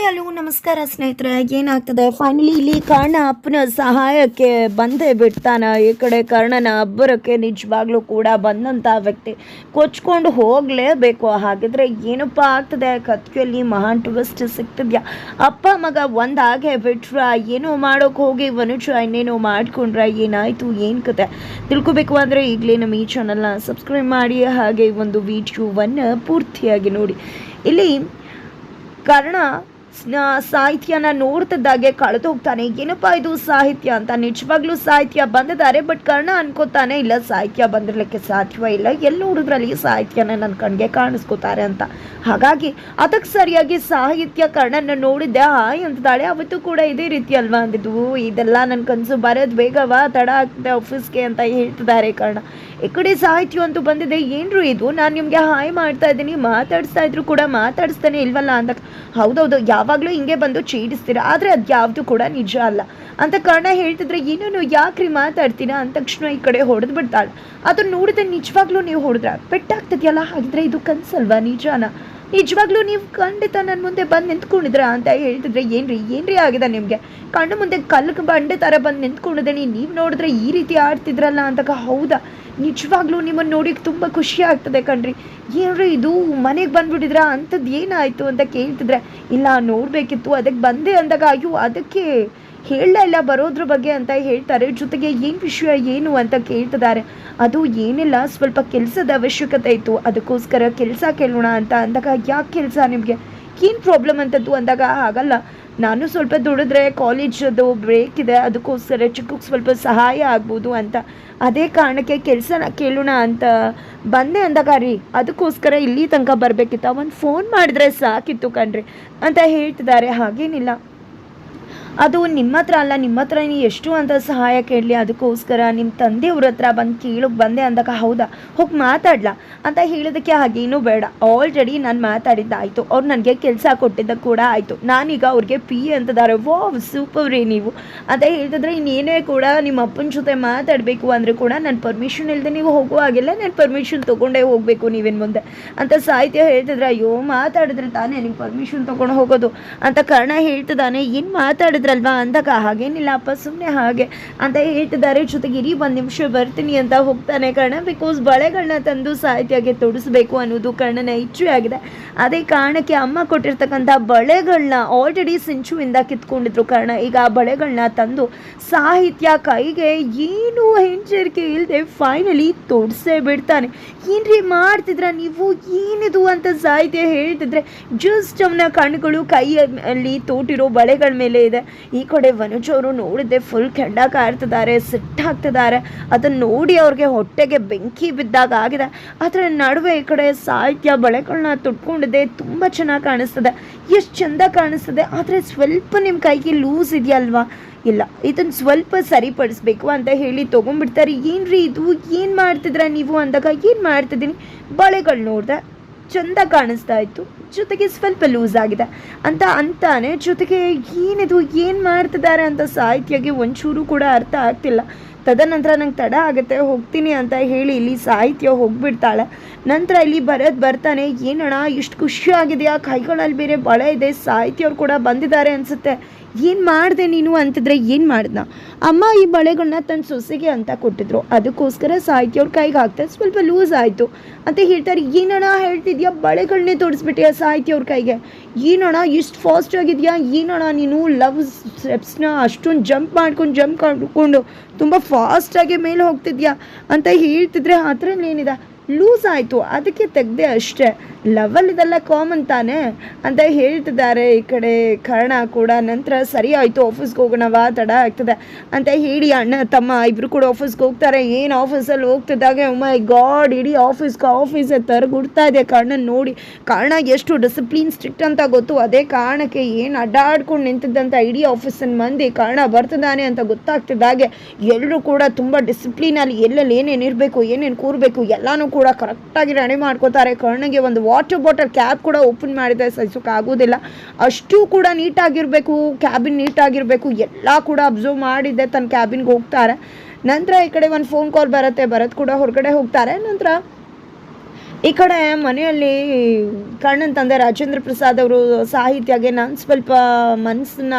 Hi hello ನಮಸ್ಕಾರ ಸ್ನೇಹಿತರೆ, ಏನಾಗ್ತದೆ? ಫೈನಲಿ ಇಲ್ಲಿ ಕರ್ಣ ಅಪ್ಪನ ಸಹಾಯಕ್ಕೆ ಬಂದೇ ಬಿಡ್ತಾನ. ಈ ಕಡೆ ಕರ್ಣನ ಅಬ್ಬರಕ್ಕೆ ನಿಜವಾಗ್ಲೂ ಕೂಡ ಬಂದಂಥ ವ್ಯಕ್ತಿ ಕೊಚ್ಕೊಂಡು ಹೋಗಲೇಬೇಕು. ಹಾಗಿದ್ರೆ ಏನಪ್ಪ ಆಗ್ತದೆ? ಕತ್ಕೆಯಲ್ಲಿ ಮಹಾನ್ ಟ್ವಿಸ್ಟ್ ಸಿಗ್ತಿದ್ಯಾ? ಅಪ್ಪ ಮಗ ಒಂದಾಗೆ ಬಿಟ್ರ ಏನೋ ಮಾಡೋಕೆ ಹೋಗಿ ವನುಜ ಇನ್ನೇನೋ ಮಾಡ್ಕೊಂಡ್ರ ಏನಾಯಿತು, ಏನು ಕತೆ? ತಿಳ್ಕೊಬೇಕು ಅಂದರೆ ಈಗಲೇ ನಮ್ಮ ಈ ಚಾನಲ್ನ ಸಬ್ಸ್ಕ್ರೈಬ್ ಮಾಡಿ, ಹಾಗೆ ಒಂದು ವಿಡಿಯೋವನ್ನು ಪೂರ್ತಿಯಾಗಿ ನೋಡಿ. ಇಲ್ಲಿ ಕಾರಣ ಸಾಹಿತ್ಯನ ನೋಡ್ತಿದ್ದಾಗೆ ಕಳೆದು ಹೋಗ್ತಾನೆ. ಏನಪ್ಪ ಇದು ಸಾಹಿತ್ಯ ಅಂತ? ನಿಜವಾಗ್ಲೂ ಸಾಹಿತ್ಯ ಬಂದಿದ್ದಾರೆ ಬಟ್ ಕರ್ಣ ಅನ್ಕೋತಾನೆ, ಇಲ್ಲ, ಸಾಹಿತ್ಯ ಬಂದಿರಲಿಕ್ಕೆ ಸಾಧ್ಯವೇ ಇಲ್ಲ. ಎಲ್ಲಿ ನೋಡಿದ್ರಲ್ಲಿ ಸಾಹಿತ್ಯನ ನನ್ನ ಕಣ್ಗೆ ಕಾಣಿಸ್ಕೋತಾರೆ ಅಂತ? ಹಾಗಾಗಿ ಅದಕ್ಕೆ ಸರಿಯಾಗಿ ಸಾಹಿತ್ಯ ಕರ್ಣನ ನೋಡಿದ್ದೆ. ಹಾಯ್ ಅಂತಿದ್ದಾಳೆ. ಅವತ್ತು ಕೂಡ ಇದೇ ರೀತಿ ಅಲ್ವಾ ಅಂದಿದ್ವು ಇದೆಲ್ಲ ನನ್ನ ಕನಸು ಬರೋದು ಬೇಗವಾ ತಡ ಆಗ್ತದೆ ಆಫೀಸ್ಗೆ ಅಂತ ಹೇಳ್ತಿದ್ದಾರೆ ಕರ್ಣ. ಈ ಕಡೆ ಸಾಹಿತ್ಯ ಅಂತೂ ಬಂದಿದೆ. ಏನ್ರು ಇದು? ನಾನು ನಿಮಗೆ ಹಾಯ್ ಮಾಡ್ತಾ ಇದ್ದೀನಿ. ಮಾತಾಡಿಸ್ತಾ ಇದ್ರು ಕೂಡ ಮಾತಾಡಿಸ್ತಾನೆ ಇಲ್ವಲ್ಲ ಅಂತ. ಹೌದೌದು ಯಾವಾಗಲೂ ಹಿಂಗೆ ಬಂದು ಚೀಡಿಸ್ತೀರಾ ಆದರೆ ಅದು ಯಾವುದು ಕೂಡ ನಿಜ ಅಲ್ಲ. ಅಂತ ಕರ್ಣ ಹೇಳ್ತಿದ್ರೆ, ಏನೇನು, ಯಾಕ್ರಿ ಮಾತಾಡ್ತೀರಾ? ಅಂತ ತಕ್ಷಣ ಈ ಕಡೆ ಹೊಡೆದು ಬಿಡ್ತಾಳೆ. ಅದನ್ನ ನೋಡಿದ್ರೆ ನಿಜವಾಗ್ಲೂ ನೀವು ಹೊಡೆದ್ರ. ಪೆಟ್ಟಾಗ್ತದೆಯಲ್ಲ? ಹಾಗಿದ್ರೆ ಇದು ಕನ್ಸಲ್ವಾ? ನಿಜಾನ? ನಿಜವಾಗ್ಲೂ ನೀವು ಖಂಡಿತ ನನ್ನ ಮುಂದೆ ಬಂದು ನಿಂತ್ಕೊಂಡಿದ್ರ ಅಂತ ಹೇಳ್ತಿದ್ರೆ ಏನ್ರಿ ಏನ್ರಿ ಆಗಿದೆ ನಿಮಗೆ? ಕಣ್ಣು ಮುಂದೆ ಕಲ್ಲು ಬಂಡೆ ಥರ ಬಂದು ನಿಂತ್ಕೊಂಡಿದ್ದೀನಿ ನೀವು ನೋಡಿದ್ರೆ ಈ ರೀತಿ ಆಡ್ತಿದ್ರಲ್ಲ ಅಂತಕ ಹೌದಾ? ನಿಜವಾಗ್ಲೂ ನಿಮ್ಮನ್ನು ನೋಡಿ ತುಂಬ ಖುಷಿ ಆಗ್ತದೆ ಕಣ್ರಿ. ಏನ್ರಿ ಇದು? ಮನೆಗೆ ಬಂದ್ಬಿಟ್ಟಿದ್ರ ಅಂಥದ್ದು ಏನಾಯಿತು ಅಂತ ಕೇಳ್ತಿದ್ರೆ, ಇಲ್ಲ ನೋಡಬೇಕಿತ್ತು ಅದಕ್ಕೆ ಬಂದೆ ಅಂದಾಗ ಅಯ್ಯೋ, ಅದಕ್ಕೆ ಹೇಳಲ್ಲ ಇಲ್ಲ, ಬರೋದ್ರ ಬಗ್ಗೆ ಅಂತ ಹೇಳ್ತಾರೆ. ಜೊತೆಗೆ ಏನು ವಿಷಯ ಏನು ಅಂತ ಕೇಳ್ತಿದ್ದಾರೆ. ಅದು ಏನಿಲ್ಲ, ಸ್ವಲ್ಪ ಕೆಲಸದ ಅವಶ್ಯಕತೆ ಇತ್ತು. ಅದಕ್ಕೋಸ್ಕರ ಕೆಲಸ ಕೇಳೋಣ ಅಂತ ಅಂದಾಗ, ಯಾಕೆ ಕೆಲಸ ನಿಮಗೆ? ಏನು ಪ್ರಾಬ್ಲಮ್ ಅಂತದ್ದು ಅಂದಾಗ ಆಗಲ್ಲ. ನಾನು ಸ್ವಲ್ಪ ದುಡಿದ್ರೆ ಕಾಲೇಜದು ಬ್ರೇಕ್ ಇದೆ. ಅದಕ್ಕೋಸ್ಕರ ಚಿಕ್ಕಕ್ಕೆ ಸ್ವಲ್ಪ ಸಹಾಯ ಆಗ್ಬೋದು ಅಂತ. ಅದೇ ಕಾರಣಕ್ಕೆ ಕೆಲಸನ ಕೇಳೋಣ ಅಂತ ಬಂದೆ ಅಂದಾಗ, ರೀ, ಅದಕ್ಕೋಸ್ಕರ ಇಲ್ಲಿ ತನಕ ಬರಬೇಕಿತ್ತ. ಒಂದು ಫೋನ್ ಮಾಡಿದ್ರೆ ಸಾಕಿತ್ತು ಕಣ್ರಿ ಅಂತ ಹೇಳ್ತಿದ್ದಾರೆ. ಹಾಗೇನಿಲ್ಲ. ಅದು ನಿಮ್ಮ ಹತ್ರ ಅಲ್ಲ ನಿಮ್ಮ ಹತ್ರ ನೀವು ಎಷ್ಟು ಅಂತ ಸಹಾಯ ಕೇಳಲಿ, ಅದಕ್ಕೋಸ್ಕರ ನಿಮ್ಮ ತಂದೆಯವ್ರ ಹತ್ರ ಬಂದು ಕೇಳೋಕೆ ಬಂದೆ ಅಂದಾಗ ಹೌದಾ? ಹೋಗಿ ಮಾತಾಡ್ಲಾ ಅಂತ ಹೇಳೋದಕ್ಕೆ ಹಾಗೇನೂ ಬೇಡ. ಆಲ್ರೆಡಿ ನಾನು ಮಾತಾಡಿದ್ದಾಯಿತು. ಅವ್ರು ನನಗೆ ಕೆಲಸ ಕೊಟ್ಟಿದ್ದ ಕೂಡ ಆಯಿತು. ನಾನೀಗ ಅವ್ರಿಗೆ ಪಿ ಅಂತದಾರೆ. ವಾವ್ ಸೂಪರ್ ರೀ ನೀವು. ಅಂತ ಹೇಳ್ತಿದ್ರೆ ಇನ್ನೇನೇ ಕೂಡ ನಿಮ್ಮ ಅಪ್ಪನ ಜೊತೆ ಮಾತಾಡಬೇಕು ಅಂದರೆ ಕೂಡ ನನ್ನ ಪರ್ಮಿಷನ್ ಇಲ್ಲದೆ ನೀವು ಹೋಗುವಾಗೆಲ್ಲ ನಾನು ಪರ್ಮಿಷನ್ ತೊಗೊಂಡೇ ಹೋಗಬೇಕು ನೀವೇನು ಮುಂದೆ. ಅಂತ ಸಾಹಿತ್ಯ ಹೇಳ್ತಿದ್ರೆ, ಅಯ್ಯೋ, ಮಾತಾಡಿದ್ರೆ ತಾನೇ ನಿಮ್ಮ ಪರ್ಮಿಷನ್ ತೊಗೊಂಡು ಹೋಗೋದು? ಅಂತ ಕಾರಣ ಹೇಳ್ತಿದ್ದಾನೆ, ಏನು ಮಾತಾಡಿದ್ರಲ್ವಾ ಅಂದಾಗ ಹಾಗೇನಿಲ್ಲ, ಅಪ್ಪ ಸುಮ್ಮನೆ ಹಾಗೆ ಅಂತ ಹೇಳ್ತಿದ್ದಾರೆ. ಜೊತೆಗೆ ಇರಿ, ಒಂದು ನಿಮಿಷ ಬರ್ತೀನಿ ಅಂತ ಹೋಗ್ತಾನೆ ಕರ್ಣ. ಬಿಕಾಸ್ ಬಳೆಗಳನ್ನ ತಂದು ಸಾಹಿತ್ಯಕ್ಕೆ ತೊಡಿಸ್ಬೇಕು ಅನ್ನೋದು ಕರ್ಣನ ಇಚ್ಛೆ ಆಗಿದೆ ಅದೇ ಕಾರಣಕ್ಕೆ ಅಮ್ಮ ಕೊಟ್ಟಿರ್ತಕ್ಕಂಥ ಬಳೆಗಳನ್ನ ಆಲ್ರೆಡಿ ಸಿಂಚುವಿಂದ ಕಿತ್ಕೊಂಡಿದ್ರು ಕಾರಣ. ಈಗ ಆ ಬಳೆಗಳನ್ನ ತಂದು ಸಾಹಿತ್ಯ ಕೈಗೆ ಏನು ಹೆಂಚರಿಕೆ ಇಲ್ಲದೆ ಫೈನಲಿ ತೊಡಿಸೇ ಬಿಡ್ತಾನೆ. ಏನ್ರಿ ಮಾಡ್ತಿದ್ರ ನೀವು? ಏನಿದು ಅಂತ ಸಾಹಿತ್ಯ ಹೇಳ್ತಿದ್ರೆ ಜಸ್ಟ್ ಅವನ ಕಣ್ಣುಗಳು ಕೈಯಲ್ಲಿ ತೋಟಿರೋ ಬಳೆಗಳ ಮೇಲೆ ಇದೆ. ಈ ಕಡೆ ವನುಜ್ ನೋಡಿದ್ದೆ ಫುಲ್ ಕೆಂಡ ಕಾರ್ತಿದ್ದಾರೆ ಸಿಟ್ಟಾಗ್ತಿದ್ದಾರೆ ಅದನ್ನು ನೋಡಿ ಅವ್ರಿಗೆ ಹೊಟ್ಟೆಗೆ ಬೆಂಕಿ ಬಿದ್ದಾಗ ಆಗಿದೆ. ಅದರ ನಡುವೆ ಈ ಕಡೆ ಸಾಹಿತ್ಯ ಬಳೆಗಳನ್ನ ತುಟ್ಕೊಂಡಿದೆ, ತುಂಬ ಚೆನ್ನಾಗಿ ಕಾಣಿಸ್ತದೆ. ಎಷ್ಟು ಚಂದ ಕಾಣಿಸ್ತದೆ. ಆದರೆ ಸ್ವಲ್ಪ ನಿಮ್ಮ ಕೈಗೆ ಲೂಸ್ ಇದೆಯಲ್ವಾ? ಇಲ್ಲ ಇದನ್ನು ಸ್ವಲ್ಪ ಸರಿಪಡಿಸ್ಬೇಕು ಅಂತ ಹೇಳಿ ತೊಗೊಂಡ್ಬಿಡ್ತಾರೆ. ಏನ್ರಿ ಇದು? ಏನು ಮಾಡ್ತಿದ್ರ ನೀವು ಅಂದಾಗ, ಏನು ಮಾಡ್ತಿದ್ದೀನಿ? ಬಳೆಗಳು ನೋಡಿದೆ. ಚಂದ ಕಾಣಿಸ್ತಾ ಇತ್ತು. ಜೊತೆಗೆ ಸ್ವಲ್ಪ ಲೂಸ್ ಆಗಿದೆ. ಅಂತ ಅಂತಾನೆ ಜೊತೆಗೆ ಏನಿದು ಏನು ಮಾಡ್ತಿದ್ದಾರೆ ಅಂತ ಸಾಹಿತ್ಯಗೆ ಒಂಚೂರು ಕೂಡ ಅರ್ಥ ಆಗ್ತಿಲ್ಲ. ತದನಂತರ ನಂಗೆ ತಡ ಆಗುತ್ತೆ, ಹೋಗ್ತೀನಿ ಅಂತ ಹೇಳಿ ಇಲ್ಲಿ ಸಾಹಿತ್ಯ ಹೋಗ್ಬಿಡ್ತಾಳೆ. ನಂತರ ಇಲ್ಲಿ ಬರೋದು ಬರ್ತಾನೆ, ಏನಣ್ಣ, ಇಷ್ಟು ಖುಷಿ ಆಗಿದೆಯಾ? ಕೈಗಳಲ್ಲಿ ಬೇರೆ ಬಳೆ ಇದೆ, ಸಾಹಿತ್ಯವ್ರು ಕೂಡ ಬಂದಿದ್ದಾರೆ ಅನಿಸುತ್ತೆ. ಏನು ಮಾಡಿದೆ ನೀನು ಅಂತಿದ್ರೆ ಏನು ಮಾಡ್ದ ಅಮ್ಮ ಈ ಬಳೆಗಳನ್ನ ತನ್ನ ಸೊಸೆಗೆ ಅಂತ ಕೊಟ್ಟಿದ್ರು. ಅದಕ್ಕೋಸ್ಕರ ಸಾಹಿತ್ಯ ಅವ್ರ ಕೈಗೆ ಹಾಕ್ತಾರೆ ಸ್ವಲ್ಪ ಲೂಸ್ ಆಯಿತು. ಅಂತ ಹೇಳ್ತಾರೆ, ಏನಣ್ಣ ಹೇಳ್ತಿದ್ಯಾ? ಬಳೆಗಳನ್ನೇ ತೋರಿಸ್ಬಿಟ್ಟಿಯಾ ಸಾಹಿತ್ಯ ಅವ್ರ ಕೈಗೆ? ಏನಣ್ಣ, ಇಷ್ಟು ಫಾಸ್ಟ್ ಆಗಿದೆಯಾ? ಏನಣ್ಣ ನೀನು ಲವ್ ಸ್ಟೆಪ್ಸ್ನ ಅಷ್ಟೊಂದು ಜಂಪ್ ಮಾಡ್ಕೊಂಡು ಜಂಪ್ ಮಾಡ್ಕೊಂಡು ತುಂಬ ಫಾಸ್ಟಾಗಿ ಮೇಲೆ ಹೋಗ್ತಿದ್ಯಾ? ಅಂತ ಹೇಳ್ತಿದ್ರೆ ಆ ಏನಿದೆ ಲೂಸ್ ಆಯಿತು. ಅದಕ್ಕೆ ತೆಗ್ದೆ ಅಷ್ಟೇ. ಲವಲ್ ಇದೆಲ್ಲ ಕಾಮನ್ ತಾನೆ? ಅಂತ ಹೇಳ್ತಿದ್ದಾರೆ ಈ ಕಡೆ ಕರ್ಣ ಕೂಡ. ನಂತರ ಸರಿ ಆಯಿತು ಆಫೀಸ್ಗೆ ಹೋಗೋಣವಾ ತಡ ಆಗ್ತದೆ ಅಂತ ಹೇಳಿ ಅಣ್ಣ, ತಮ್ಮ ಇಬ್ಬರು ಕೂಡ ಆಫೀಸ್ಗೆ ಹೋಗ್ತಾರೆ. ಏನು ಆಫೀಸಲ್ಲಿ ಹೋಗ್ತಿದ್ದಾಗೆ? ಮೈ ಗಾಡ್ ಇಡೀ ಆಫೀಸ್ಗೆ ಆಫೀಸೇ ತರ್ಗುಡ್ತಾ ಇದೆ ಕರ್ಣನ ನೋಡಿ. ಕರ್ಣ ಎಷ್ಟು ಡಿಸಿಪ್ಲಿನ್ ಸ್ಟ್ರಿಕ್ಟ್ ಅಂತ ಗೊತ್ತು. ಅದೇ ಕಾರಣಕ್ಕೆ ಏನು ಅಡ್ಡಾಡ್ಕೊಂಡು ನಿಂತಿದ್ದಂಥ ಇಡೀ ಆಫೀಸಿನ ಮಂದಿ ಕರ್ಣ ಬರ್ತಿದ್ದಾನೆ ಅಂತ ಗೊತ್ತಾಗ್ತಿದ್ದಾಗೆ. ಎಲ್ಲರೂ ಕೂಡ ತುಂಬ ಡಿಸಿಪ್ಲಿನಲ್ಲಿ ಎಲ್ಲೆಲ್ಲಿ ಏನೇನು ಇರಬೇಕು, ಏನೇನು ಕೂರಬೇಕು, ಎಲ್ಲನೂ ಕೂಡ ಕರೆಕ್ಟಾಗಿ ರೆಡಿ ಮಾಡ್ಕೋತಾರೆ. ಕರ್ಣಗೆ ಒಂದು ವಾಟರ್ ಬಾಟಲ್ ಕ್ಯಾಬ್ ಕೂಡ ಓಪನ್ ಮಾಡಿದೆ ಸಹಿಸೋಕೆ ಆಗೋದಿಲ್ಲ ಅಷ್ಟು ಕೂಡ ನೀಟಾಗಿರಬೇಕು ಕ್ಯಾಬಿನ್ ನೀಟಾಗಿರಬೇಕು, ಎಲ್ಲ ಕೂಡ ಅಬ್ಸರ್ವ್ ಮಾಡಿದ್ದೆ ತನ್ನ ಕ್ಯಾಬಿನ್ಗೆ ಹೋಗ್ತಾರೆ. ನಂತರ ಈ ಕಡೆ ಒಂದು ಫೋನ್ ಕಾಲ್ ಬರುತ್ತೆ, ಭರತ್ ಕೂಡ ಹೊರಗಡೆ ಹೋಗ್ತಾರೆ. ನಂತರ ಈ ಕಡೆ ಮನೆಯಲ್ಲಿ ಕಣ್ಣನ ತಂದೆ ರಾಜೇಂದ್ರ ಪ್ರಸಾದ್ ಅವರು ಸಾಹಿತ್ಯಗೆ ನಾನು ಸ್ವಲ್ಪ ಮನಸ್ಸನ್ನ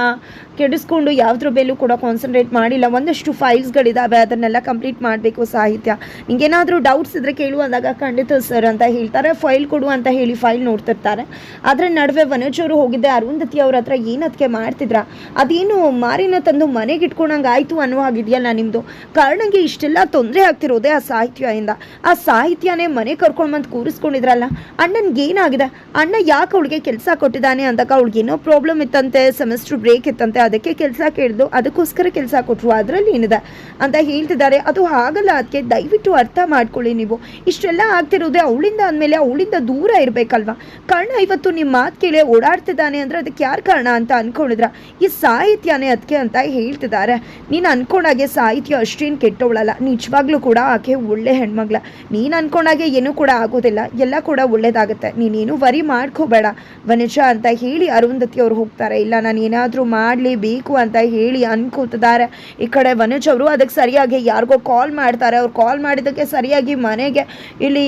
ಕೆಡಿಸ್ಕೊಂಡು ಯಾವುದ್ರ ಮೇಲೂ ಕೂಡ ಕಾನ್ಸಂಟ್ರೇಟ್ ಮಾಡಿಲ್ಲ. ಒಂದಷ್ಟು ಫೈಲ್ಸ್ಗಳಿದ್ದಾವೆ ಅದನ್ನೆಲ್ಲ ಕಂಪ್ಲೀಟ್ ಮಾಡಬೇಕು ಸಾಹಿತ್ಯ. ನಿಂಗೇನಾದರೂ ಡೌಟ್ಸ್ ಇದ್ದರೆ ಕೇಳು ಅಂದಾಗ ಖಂಡಿತ ಸರ್ ಅಂತ ಹೇಳ್ತಾರೆ. ಫೈಲ್ ಕೊಡು ಅಂತ ಹೇಳಿ ಫೈಲ್ ನೋಡ್ತಿರ್ತಾರೆ. ಅದರ ನಡುವೆ ವನಜ್ ಅವರು ಹೋಗಿದ್ದೆ, ಅರುಂಧತಿ ಅವ್ರ ಹತ್ರ ಏನದಕ್ಕೆ ಮಾಡ್ತಿದ್ರ? ಅದೇನು ಮಾರಿನ ತಂದು ಮನೆಗೆ ಇಟ್ಕೊಂಡಂಗೆ ಆಯಿತು ಅನ್ನೋ ಹಾಗಿದೆಯಲ್ಲ ನಿಮ್ಮದು ಕಾರಣಂಗೆ ಇಷ್ಟೆಲ್ಲ ತೊಂದರೆ ಆಗ್ತಿರೋದೇ ಆ ಸಾಹಿತ್ಯದಿಂದ ಆ ಸಾಹಿತ್ಯನೇ ಮನೆ ಕರ್ಕೊಂಡು ಬಂದು ಕೂರಿಸ್ಕೊಂಡಿದ್ರಲ್ಲ? ಅಣ್ಣನಿಗೆ ಏನಾಗಿದೆ? ಅಣ್ಣ ಯಾಕೆ ಅವಳಿಗೆ ಕೆಲಸ ಕೊಟ್ಟಿದ್ದಾನೆ ಅಂದಾಗ ಅವಳಿಗೆ ಏನೋ ಪ್ರಾಬ್ಲಮ್ ಇತ್ತಂತೆ ಸೆಮಿಸ್ಟರ್ ಬ್ರೇಕ್ ಇತ್ತಂತೆ, ಅದಕ್ಕೆ ಕೆಲಸ ಕೇಳಿದ್ರು ಅದಕ್ಕೋಸ್ಕರ ಕೆಲಸ ಕೊಟ್ಟರು ಅದರಲ್ಲಿ ಏನಿದೆ ಅಂತ ಹೇಳ್ತಿದ್ದಾರೆ. ಅದು ಆಗಲ್ಲ ಅದಕ್ಕೆ ದಯವಿಟ್ಟು ಅರ್ಥ ಮಾಡ್ಕೊಳ್ಳಿ ನೀವು. ಇಷ್ಟೆಲ್ಲ ಆಗ್ತಿರೋದೇ ಅವಳಿಂದ ಅಂದಮೇಲೆ ಅವಳಿಂದ ದೂರ ಇರಬೇಕಲ್ವಾ? ಕರ್ಣ ಇವತ್ತು ನಿಮ್ಮ ಮಾತು ಕೇಳಿ ಓಡಾಡ್ತಿದ್ದಾನೆ ಅಂದರೆ ಅದಕ್ಕೆ ಯಾರು ಕಾರಣ ಅಂತ ಅನ್ಕೊಂಡಿದ್ರ? ಈ ಸಾಹಿತ್ಯನೇ ಅದಕ್ಕೆ ಅಂತ ಹೇಳ್ತಿದ್ದಾರೆ. ನೀನು ಅನ್ಕೊಂಡಾಗೆ ಸಾಹಿತ್ಯ ಅಷ್ಟೇನು ಕೆಟ್ಟವಳಲ್ಲ. ನಿಜವಾಗ್ಲೂ ಕೂಡ ಆಕೆ ಒಳ್ಳೆ ಹೆಣ್ಮಗ್ಳ. ನೀನು ಅನ್ಕೊಂಡಾಗೆ ಏನೂ ಕೂಡ ಆಗೋದಿಲ್ಲ ಎಲ್ಲ ಕೂಡ ಒಳ್ಳೇದಾಗುತ್ತೆ. ನೀನೇನು ವರಿ ಮಾಡ್ಕೋಬೇಡ. ವನಿಜ ಅಂತ ಹೇಳಿ ಅರುಂಧತಿ ಅವರು ಹೋಗ್ತಾರೆ. ಇಲ್ಲ ನಾನು ಏನಾದರೂ ಮಾಡಲೇಬೇಕು ಅಂತ ಹೇಳಿ ಅನ್ಕೋತಿದ್ದಾರೆ. ಈ ಕಡೆ ವನಿಜ್ ಅವರು ಅದಕ್ಕೆ ಸರಿಯಾಗಿ ಯಾರಿಗೋ ಕಾಲ್ ಮಾಡ್ತಾರೆ. ಅವ್ರು ಕಾಲ್ ಮಾಡಿದ್ದಕ್ಕೆ ಸರಿಯಾಗಿ ಮನೆಗೆ ಇಲ್ಲಿ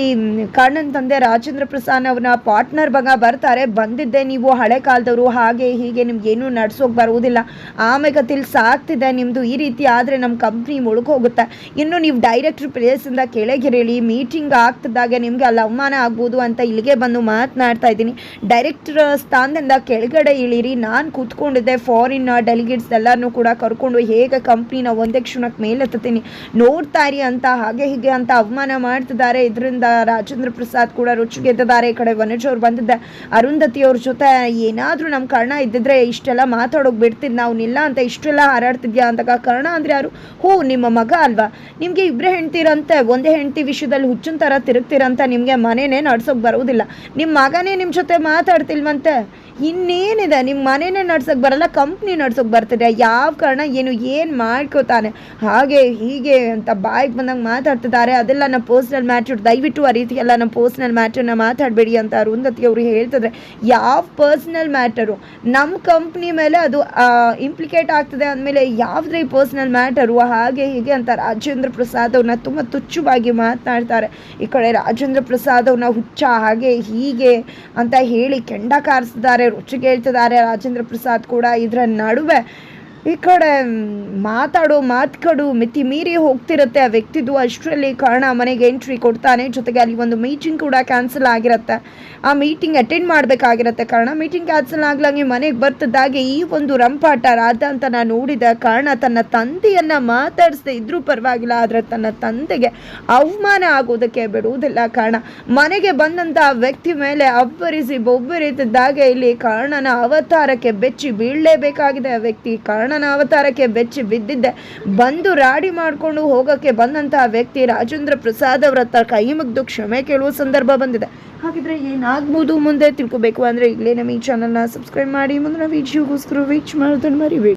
ಕಣ್ಣನ ತಂದೆ ರಾಜೇಂದ್ರ ಪ್ರಸಾದ್ ಅವ್ರನ್ನ ಪಾರ್ಟ್ನರ್ ಬಗ ಬರ್ತಾರೆ. ಬಂದಿದ್ದೆ ನೀವು ಹಳೆ ಕಾಲದವರು. ಹಾಗೆ ಹೀಗೆ ನಿಮ್ಗೆ ಏನೂ ನಡ್ಸೋಕೆ ಬರುವುದಿಲ್ಲ. ಆಮೇಲೆ ಸಾಕ್ತಿದೆ ನಿಮ್ಮದು ಈ ರೀತಿ ಆದರೆ ನಮ್ಮ ಕಂಪ್ನಿ ಮುಳುಗೋಗುತ್ತೆ ಇನ್ನು ನೀವು ಡೈರೆಕ್ಟ್ರ್ ಪ್ಲೇಸಿಂದ ಕೆಳಗಿರಲಿ. ಮೀಟಿಂಗ್ ಆಗ್ತಿದ್ದಾಗೆ ನಿಮಗೆ ಅಲ್ಲಿ ಅವಮಾನ ಆಗ್ಬೋದು ಅಂತ ಇಲ್ಲಿಗೆ ಬಂದು ಮಾತನಾಡ್ತಾ ಇದ್ದೀನಿ. ಡೈರೆಕ್ಟರ್ ಸ್ಥಾನದಿಂದ ಕೆಳಗಡೆ ಇಳಿರಿ. ನಾನು ಕೂತ್ಕೊಂಡಿದ್ದೆ ಫಾರಿನ್ ಡೆಲಿಗೇಟ್ಸ್ ಎಲ್ಲರನ್ನೂ ಕೂಡ ಕರ್ಕೊಂಡು ಹೇಗೆ ಕಂಪ್ನಿನ ಒಂದೇ ಕ್ಷಣಕ್ಕೆ ಮೇಲೆತ್ತೀನಿ ನೋಡ್ತಾ ಇರಿ ಅಂತ, ಹಾಗೆ ಹೀಗೆ ಅಂತ ಅವಮಾನ ಮಾಡ್ತಿದ್ದಾರೆ. ಇದರಿಂದ ರಾಜೇಂದ್ರ ಪ್ರಸಾದ್ ಕೂಡ ರುಚಿಗೆದ್ದಿದ್ದಾರೆ ಈ ಕಡೆ ವನಜ್ ಅವ್ರು ಬಂದಿದ್ದೆ ಅರುಂಧತಿ ಅವ್ರ ಜೊತೆ ಏನಾದರೂ ನಮ್ಮ ಕರ್ಣ ಇದ್ದಿದ್ರೆ ಇಷ್ಟೆಲ್ಲ ಮಾತಾಡೋಕೆ ಬಿಡ್ತಿದ್ದು ನಾವು ನಿಲ್ಲ ಅಂತ ಇಷ್ಟೆಲ್ಲ ಹಾರಾಡ್ತಿದ್ಯಾ ಅಂತ ಕರ್ಣ ಅಂದರೆ ಯಾರು? ಹೂ, ನಿಮ್ಮ ಮಗ ಅಲ್ವಾ? ನಿಮಗೆ ಇಬ್ಬರೇ ಹೆಣ್ತಿರಂತೆ ಒಂದೇ ಹೆಂಡ್ತಿ ವಿಷಯದಲ್ಲಿ ಹುಚ್ಚಿನ ಥರ ತಿರುಗ್ತಿರಂತ ನಿಮಗೆ ಮನೆನೇ ನಡ್ಸೋಕೆ ಬರೋದಿಲ್ಲ ನಿಮ್ಮ ಮಗನೇ ನಿಮ್ಮ ಜೊತೆ ಮಾತಾಡ್ತಿಲ್ವಂತೆ? ಇನ್ನೇನಿದೆ? ನಿಮ್ಮ ಮನೆನೇ ನಡ್ಸೋಕೆ ಬರಲ್ಲ ಕಂಪ್ನಿ ನಡ್ಸೋಕೆ ಬರ್ತಿದೆ. ಯಾವ ಕಾರಣ, ಏನು ಏನು ಮಾಡ್ಕೋತಾನೆ? ಹಾಗೆ ಹೀಗೆ ಅಂತ ಬಾಯಿಗೆ ಬಂದಂಗೆ ಮಾತಾಡ್ತಿದ್ದಾರೆ. ಅದೆಲ್ಲ ನಮ್ಮ ಪರ್ಸ್ನಲ್ ಮ್ಯಾಟ್ರ್ ದಯವಿಟ್ಟು ಆ ರೀತಿ ಎಲ್ಲ ನಮ್ಮ ಪರ್ಸ್ನಲ್ ಮ್ಯಾಟ್ರನ್ನ ಮಾತಾಡಬೇಡಿ ಅಂತ ಅರುಂಧತಿ ಅವರು ಹೇಳ್ತಿದ್ರೆ, ಯಾವ ಪರ್ಸ್ನಲ್ ಮ್ಯಾಟರು ನಮ್ಮ ಕಂಪ್ನಿ ಮೇಲೆ ಅದು ಇಂಪ್ಲಿಕೇಟ್ ಆಗ್ತದೆ ಅಂದಮೇಲೆ ಯಾವುದೇ ಪರ್ಸ್ನಲ್ ಮ್ಯಾಟರು ಹಾಗೆ ಹೀಗೆ ಅಂತ ರಾಜೇಂದ್ರ ಪ್ರಸಾದ್ ಅವ್ರನ್ನ ತುಂಬ ತುಚ್ಛವಾಗಿ ಮಾತನಾಡ್ತಾರೆ ಈ ಕಡೆ ರಾಜೇಂದ್ರ ಪ್ರಸಾದ್ ಅವ್ರನ್ನ ಹುಚ್ಚ, ಹಾಗೆ ಹೀಗೆ ಅಂತ ಹೇಳಿ ಕೆಂಡ ಕಾರಿಸ್ತಿದ್ದಾರೆ. ರುಚಿಗೆ ಹೇಳ್ತಿದ್ದಾರೆ. ರಾಜೇಂದ್ರ ಪ್ರಸಾದ್ ಕೂಡ ಇದರ ನಡುವೆ ಈ ಕಡೆ ಮಾತಾಡೋ ಮಾತುಗಳು ಮಿತಿ ಮೀರಿ ಹೋಗ್ತಿರುತ್ತೆ. ಆ ವ್ಯಕ್ತಿದು ಅಷ್ಟರಲ್ಲಿ ಕಾರಣ ಮನೆಗೆ ಎಂಟ್ರಿ ಕೊಡ್ತಾನೆ. ಜೊತೆಗೆ ಅಲ್ಲಿ ಒಂದು ಮೀಟಿಂಗ್ ಕೂಡ ಕ್ಯಾನ್ಸಲ್ ಆಗಿರುತ್ತೆ. ಆ ಮೀಟಿಂಗ್ ಅಟೆಂಡ್ ಮಾಡಬೇಕಾಗಿರುತ್ತೆ. ಕಾರಣ ಮೀಟಿಂಗ್ ಕ್ಯಾನ್ಸಲ್ ಆಗ್ಲಂಗೆ ಮನೆಗೆ ಬರ್ತಿದ್ದಾಗೆ ಈ ಒಂದು ರಂಪಾಟ ರಾಧ ಅಂತ ನಾನು ನೋಡಿದ ಕಾರಣ ತನ್ನ ತಂದೆಯನ್ನು ಮಾತಾಡಿಸದೆ ಇದ್ರೂ ಪರವಾಗಿಲ್ಲ. ಆದರೆ ತನ್ನ ತಂದೆಗೆ ಅವಮಾನ ಆಗೋದಕ್ಕೆ ಬಿಡುವುದಿಲ್ಲ. ಕಾರಣ ಮನೆಗೆ ಬಂದಂಥ ವ್ಯಕ್ತಿ ಮೇಲೆ ಅಬ್ಬರಿಸಿ ಬೊಬ್ಬರಿತಿದ್ದಾಗೆ ಇಲ್ಲಿ ಕಾರಣನ ಅವತಾರಕ್ಕೆ ಬೆಚ್ಚಿ ಬೀಳಲೇಬೇಕಾಗಿದೆ ಆ ವ್ಯಕ್ತಿ. ಕಾರಣನ ಅವತಾರಕ್ಕೆ ಬೆಚ್ಚಿ ಬಿದ್ದಿದ್ದೆ. ಬಂದು ರಾಡಿ ಮಾಡಿಕೊಂಡು ಹೋಗೋಕ್ಕೆ ಬಂದಂತಹ ವ್ಯಕ್ತಿ ರಾಜೇಂದ್ರ ಪ್ರಸಾದ್ ಅವರ ಕೈ ಮುಗ್ದು ಕ್ಷಮೆ ಕೇಳುವ ಸಂದರ್ಭ ಬಂದಿದೆ. ಹಾಗಿದ್ರೆ ಏನಾಗ್ಬೋದು ಮುಂದೆ ತಿಳ್ಕೊಬೇಕು ಅಂದರೆ ಇಲ್ಲೇ ನಮ್ಮ ಈ ಚಾನಲ್ನ ಸಬ್ಸ್ಕ್ರೈಬ್ ಮಾಡಿ, ಮುಂದಿನ ವಿಡಿಯೋಗೋಸ್ಕರ ವೀಚ್ ಮಾಡೋದನ್ನು ಮರಿಬೇಡಿ.